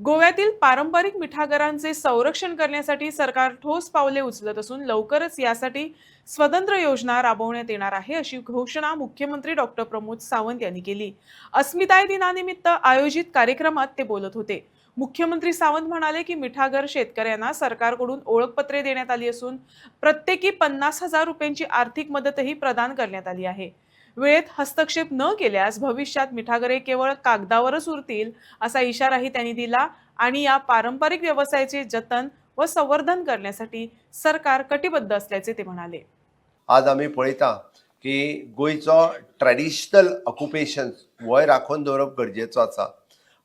गोव्यातील पारंपरिक मिठागरांचे संरक्षण करण्यासाठी सरकार ठोस पावले उचलत असून लवकरच यासाठी स्वतंत्र योजना राबवण्यात येणार आहे अशी घोषणा मुख्यमंत्री डॉक्टर प्रमोद सावंत यांनी केली. अस्मिताय दिनानिमित्त आयोजित कार्यक्रमात ते बोलत होते. मुख्यमंत्री सावंत म्हणाले की मिठागर शेतकऱ्यांना सरकारकडून ओळखपत्रे देण्यात आली असून प्रत्येकी पन्नास हजार रुपयांची आर्थिक मदतही प्रदान करण्यात आली आहे. वेळेत हस्तक्षेप न केल्यास भविष्यात मिठागरे केवळ कागदावरच उरतील असा इशाराही त्यांनी दिला. आणि या पारंपरिक व्यवसायाचे जतन व संवर्धन करण्यासाठी सरकार कटिबद्ध असल्याचे ते म्हणाले. आज आमी पळयता की गोंयचो ट्रेडिशनल ऑक्युपेशन वय राखून दवरप गरजेचो आसा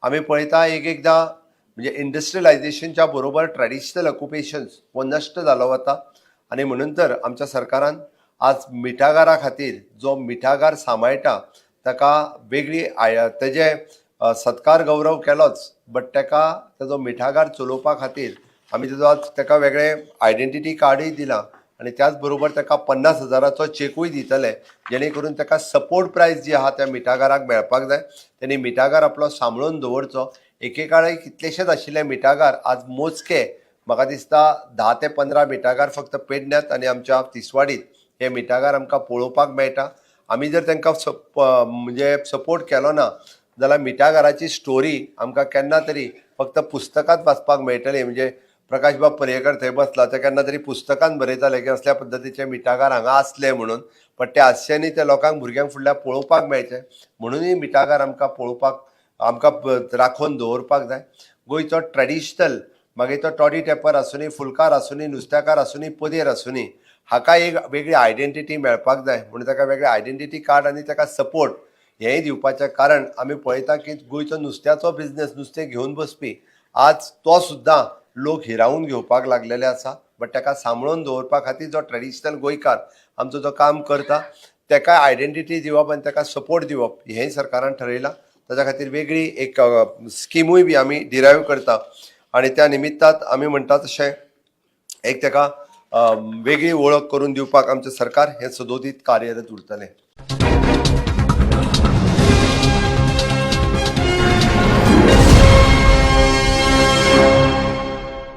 आमी पळयता एक एकदां म्हणजे इंडस्ट्रियलायझेशनच्या बरोबर ट्रेडिशनल ऑक्युपेशन्स हो नश्ट जालो वता आनी म्हणून तर आमच्या सरकारान आज मिठागारा खातीर जो मिठागार सांबाळटा ताका वेगळी आय तेजे सत्कार गौरव केलोच बट ताका तेजो मिठागार चलोवपा खातीर आमी तेजो आज ताका वेगळें आयडेंटिटी कार्डूय दिलां आनी त्याच बरोबर ताका पन्नास हजाराचो चेकूय दितले जेणे करून ताका सपोर्ट प्रायज जी आहा त्या मिठागाराक मेळपाक जाय तेणी मिठागार आपलो सांबाळून दवरचो. एके काळी कितलेशेच आशिल्ले मिठागार आज मोजके म्हाका दिसता धा ते पंदरा मिठागार फक्त पेडण्यात आनी आमच्या तिसवाडीत. हे मिठागार आमकां पळोवपाक मेळटा. आमी जर तांकां सप म्हणजे सपोर्ट केलो ना जाल्यार मिठागाराची स्टोरी आमकां केन्ना तरी फक्त पुस्तकांत वाचपाक मेळटली. म्हणजे प्रकाशबाब पर्येकर थंय बसला ते केन्ना तरी पुस्तकांत बरयताले की असल्या पद्दतीचे मिठागार हांगा आसले म्हणून. बट ते न्ही ते लोकांक भुरग्यांक फुडल्या पळोवपाक मेळचे. म्हणूनय मिठागार आमकां पळोवपाक आमकां राखून दवरपाक जाय. गोंयचो ट्रेडिशनल मागीर तो टॉडी टेपर आसुनी फुलकार आसुनी नुस्त्याकार आसुनी पदेर आसुनी हाका एक वेगळी आयडेंटिटी मेळपाक जाय. म्हणून ताका वेगळें आयडेंटिटी कार्ड आनी ताका सपोर्ट हेंय दिवपाचें कारण आमी पळयता की गोंयचो नुस्त्याचो बिझनेस नुस्तें घेवन बसपी. आज तो सुद्दां लोक हिरावून घेवपाक लागलेले आसा. बट ताका सांबाळून दवरपा खातीर जो ट्रेडिशनल गोंयकार आमचो जो काम करता ताका आयडेंटिटी दिवप आनी ताका सपोर्ट दिवप हेंय सरकारान ठरयलां. ताच्या खातीर वेगळी एक स्किमूय बी आमी डिरायव करता. आनी त्या निमित्तात आमी म्हणटा तशें एक ताका वेगळी वळख करून दिवपाक आमचें सरकार हें सदोदीत कार्यरत उरतलें.